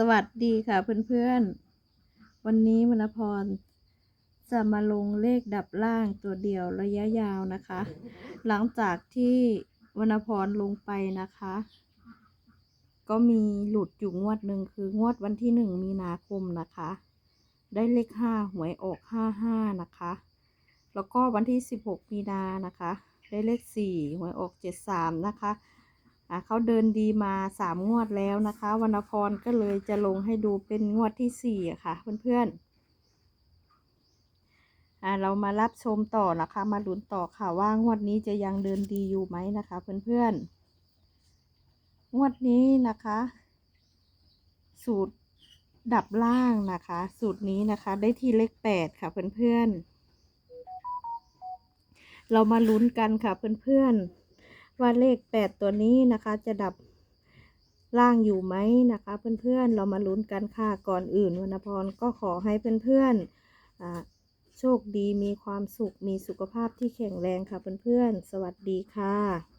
สวัสดีค่ะเพื่อนๆ วันนี้มณพร จะมาลงเลขดับล่างตัวเดียวระยะยาวนะคะ หลังจากที่วรรณพรลงไปนะคะ ก็มีหลุดอยู่งวดหนึ่งคืองวดวันที่หนึ่งมีนาคมนะคะ ได้เลขห้าหวยออกห้าห้านะคะ แล้วก็วันที่สิบหกมีนานะคะ ได้เลขสี่หวยออกเจ็ดสามนะคะ อะเขาเดินดีมาสามงวดแล้วนะคะวรรณพรก็เลยจะลงให้ดูเป็นงวดที่สี่ค่ะเพื่อนๆอะเรามารับชมต่อนะคะ มาลุ้นต่อค่ะว่างวดนี้จะยังเดินดีอยู่ไหมนะคะ เพื่อนๆ งวดนี้นะคะ สูตรดับล่างนะคะ สูตรนี้นะคะ ได้ที่เลขแปดค่ะเพื่อนๆ เรามาลุ้นกันค่ะเพื่อนๆ ว่าเลขแปดตัวนี้นะคะจะดับล่างอยู่ไหมนะคะ เพื่อนๆ เรามาลุ้นกันค่ะก่อนอื่นวรรณพรก็ขอให้เพื่อนๆอ่าโชคดีมีความสุขมีสุขภาพที่แข็งแรงค่ะเพื่อนๆ สวัสดีค่ะ